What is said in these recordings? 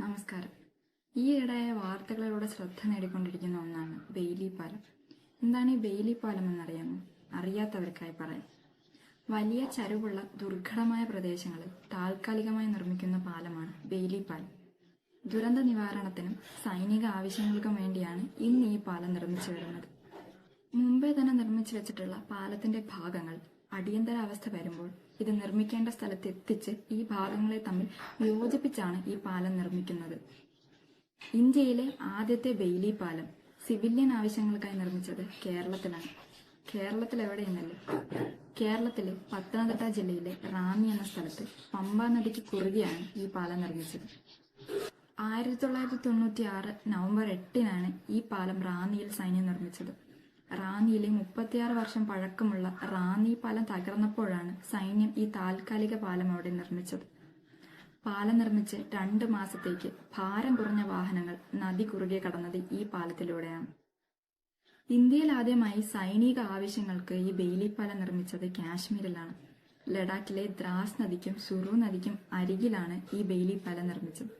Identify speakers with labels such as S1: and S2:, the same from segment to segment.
S1: നമസ്കാരം. ഈയിടെ വാർത്തകളിലൂടെ ശ്രദ്ധ നേടിക്കൊണ്ടിരിക്കുന്ന ഒന്നാണ് ബെയിലി പാലം എന്താണ് ഈ ബെയിലി പാലം എന്നറിയാമോ? അറിയാത്തവർക്കായി പറയാം. വലിയ ചരിവുള്ള ദുർഘടമായ പ്രദേശങ്ങളിൽ താൽക്കാലികമായി നിർമ്മിക്കുന്ന പാലമാണ് ബെയിലി പാലം ദുരന്ത നിവാരണത്തിനും സൈനിക ആവശ്യങ്ങൾക്കും വേണ്ടിയാണ് ഇന്ന് ഈ പാലം നിർമ്മിച്ചു വരുന്നത്. മുമ്പേ തന്നെ നിർമ്മിച്ചു വെച്ചിട്ടുള്ള പാലത്തിന്റെ ഭാഗങ്ങൾ അടിയന്തരാവസ്ഥ വരുമ്പോൾ ഇത് നിർമ്മിക്കേണ്ട സ്ഥലത്ത് എത്തിച്ച് ഈ ഭാഗങ്ങളെ തമ്മിൽ യോജിപ്പിച്ചാണ് ഈ പാലം നിർമ്മിക്കുന്നത്. ഇന്ത്യയിലെ ആദ്യത്തെ ബെയിലി പാലം സിവിലിയൻ ആവശ്യങ്ങൾക്കായി നിർമ്മിച്ചത് കേരളത്തിലാണ്. കേരളത്തിൽ എവിടെയെന്നല്ലേ? കേരളത്തിലെ പത്തനംതിട്ട ജില്ലയിലെ റാന്നി എന്ന സ്ഥലത്ത് പമ്പാ നദിക്ക് കുറുകെയാണ് ഈ പാലം നിർമ്മിച്ചത്. ആയിരത്തി തൊള്ളായിരത്തി തൊണ്ണൂറ്റി ആറ് നവംബർ എട്ടിനാണ് ഈ പാലം റാന്നിയിൽ സൈന്യം നിർമ്മിച്ചത്. റാന്നിയിലെ മുപ്പത്തിയാറ് വർഷം പഴക്കമുള്ള റാന്നി പാലം തകർന്നപ്പോഴാണ് സൈന്യം ഈ താൽക്കാലിക പാലം അവിടെ നിർമ്മിച്ചത്. പാലം നിർമ്മിച്ച് രണ്ട് മാസത്തേക്ക് ഭാരം കുറഞ്ഞ വാഹനങ്ങൾ നദി കുറുകെ കടന്നത് ഈ പാലത്തിലൂടെയാണ്. ഇന്ത്യയിൽ ആദ്യമായി സൈനിക ആവശ്യങ്ങൾക്ക് ഈ ബെയിലി പാലം നിർമ്മിച്ചത് കാശ്മീരിലാണ്. ലഡാക്കിലെ ദ്രാസ് നദിക്കും സുറു നദിക്കും അരികിലാണ് ഈ ബെയിലി പാലം നിർമ്മിച്ചത്.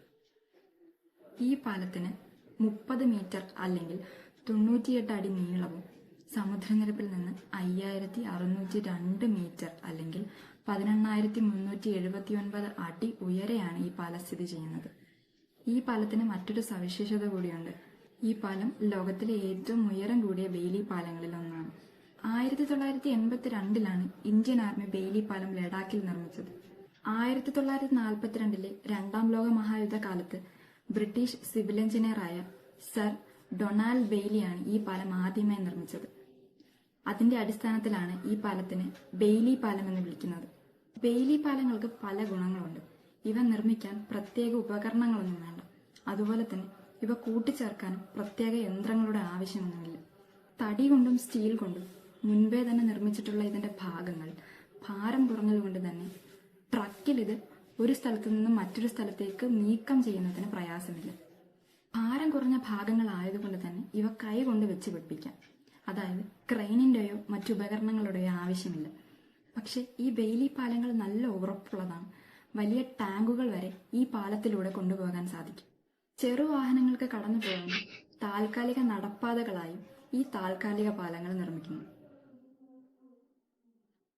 S1: ഈ പാലത്തിന് മുപ്പത് മീറ്റർ അല്ലെങ്കിൽ തൊണ്ണൂറ്റിയെട്ട് അടി നീളവും സമുദ്രനിരപ്പിൽ നിന്ന് അയ്യായിരത്തി അറുന്നൂറ്റി രണ്ട് മീറ്റർ അല്ലെങ്കിൽ പതിനെണ്ണായിരത്തി മുന്നൂറ്റി എഴുപത്തി ഒൻപത് അടി ഉയരെയാണ് ഈ പാലം സ്ഥിതി ചെയ്യുന്നത്. ഈ പാലത്തിന് മറ്റൊരു സവിശേഷത കൂടിയുണ്ട്. ഈ പാലം ലോകത്തിലെ ഏറ്റവും ഉയരം കൂടിയ ബെയിലി പാലങ്ങളിൽ ഒന്നാണ്. ആയിരത്തി തൊള്ളായിരത്തി എൺപത്തി രണ്ടിലാണ് ഇന്ത്യൻ ആർമി ബെയിലി പാലം ലഡാക്കിൽ നിർമ്മിച്ചത്. ആയിരത്തി തൊള്ളായിരത്തി നാൽപ്പത്തിരണ്ടിലെ രണ്ടാം ലോക മഹായുദ്ധ കാലത്ത് ബ്രിട്ടീഷ് സിവിൽ എഞ്ചിനീയറായ സർ ഡൊണാൾഡ് ബെയ്ലിയാണ് ഈ പാലം ആദ്യമായി നിർമ്മിച്ചത്. അതിന്റെ അടിസ്ഥാനത്തിലാണ് ഈ പാലത്തിന് ബെയ്ലി പാലം എന്ന് വിളിക്കുന്നത്. ബെയ്ലി പാലങ്ങൾക്ക് പല ഗുണങ്ങളുണ്ട്. ഇവ നിർമ്മിക്കാൻ പ്രത്യേക ഉപകരണങ്ങളൊന്നും വേണ്ട. അതുപോലെ തന്നെ ഇവ കൂട്ടിച്ചേർക്കാനും പ്രത്യേക യന്ത്രങ്ങളുടെ ആവശ്യമൊന്നുമില്ല. തടി കൊണ്ടും സ്റ്റീൽ കൊണ്ടും മുൻപേ തന്നെ നിർമ്മിച്ചിട്ടുള്ള ഇതിന്റെ ഭാഗങ്ങൾ ഭാരം കുറഞ്ഞതുകൊണ്ട് തന്നെ ട്രക്കിൽ ഇത് ഒരു സ്ഥലത്തു നിന്നും മറ്റൊരു സ്ഥലത്തേക്ക് നീക്കം ചെയ്യുന്നതിന് പ്രയാസമില്ല. ഭാരം കുറഞ്ഞ ഭാഗങ്ങളായതുകൊണ്ട് തന്നെ ഇവ കൈ കൊണ്ട് വെച്ച് പിടിപ്പിക്കാം. അതായത് ക്രെയിനിന്റെയോ മറ്റുപകരണങ്ങളുടെയോ ആവശ്യമില്ല. പക്ഷേ ഈ ബെയിലി പാലങ്ങൾ നല്ല ഉറപ്പുള്ളതാണ്. വലിയ ടാങ്കുകൾ വരെ ഈ പാലത്തിലൂടെ കൊണ്ടുപോകാൻ സാധിക്കും. ചെറു വാഹനങ്ങൾക്ക് കടന്നു പോകാനും താൽക്കാലിക നടപ്പാതകളായും ഈ താൽക്കാലിക പാലങ്ങൾ നിർമ്മിക്കുന്നു.